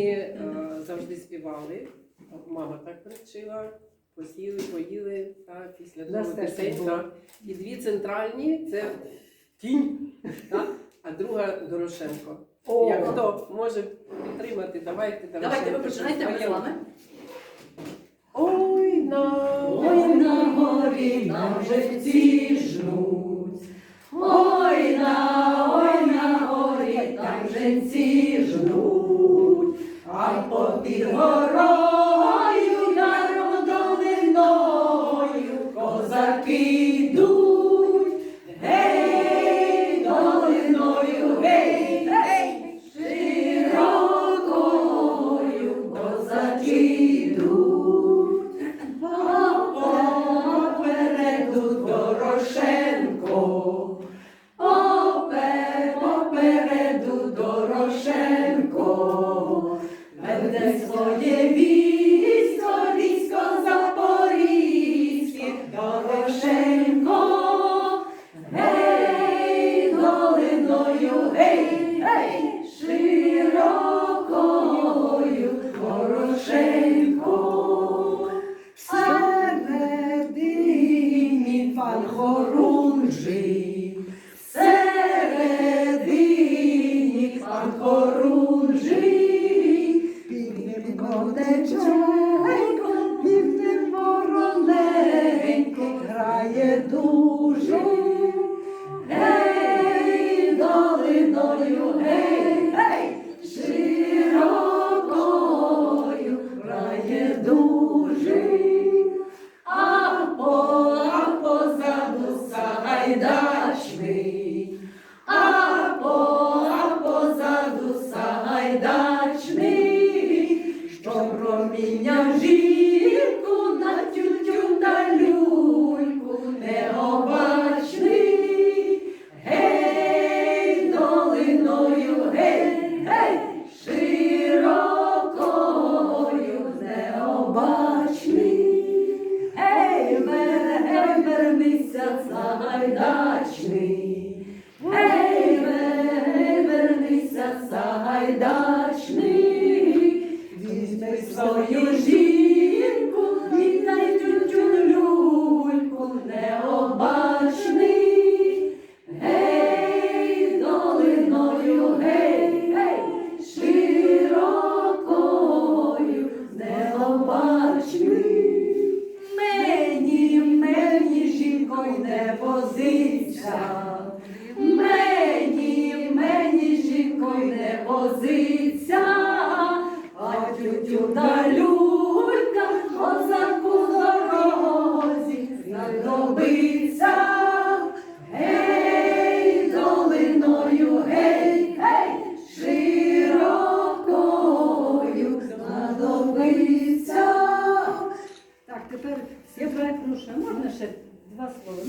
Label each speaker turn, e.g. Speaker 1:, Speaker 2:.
Speaker 1: мені е, завжди співали. Мама так привчила. Посіли, поїли, та, після того пісень. та. І дві центральні це тінь, та, а друга Дорошенко.
Speaker 2: О,
Speaker 1: Як хто може підтримати, давайте
Speaker 3: Давайте ви
Speaker 1: Дорошенко,
Speaker 3: починайте, ми з вами.
Speaker 1: Ой, на,
Speaker 3: Ой, на горі нам живці жнуть. Ой, на, ой, на горі там женці жнуть. be the world. Хорунжий, всередині пан Хорунжий, півнем кордеченько, півнем вороненько, грає дуже. Гей, долиною, гей, гей, широкою грає дуже. te. Сагайдачний. Візьми свою жінку, віддай тютю люльку необачний. Гей, долиною, гей, гей, широкою необачний. Мені, мені, жінко, й не возиться. Возиться. А тютю та люлька козаку дорозі знадобиться. Гей, долиною, гей, гей, широкою знадобиться.
Speaker 2: Так, тепер я перепрошую, можна ще два слова?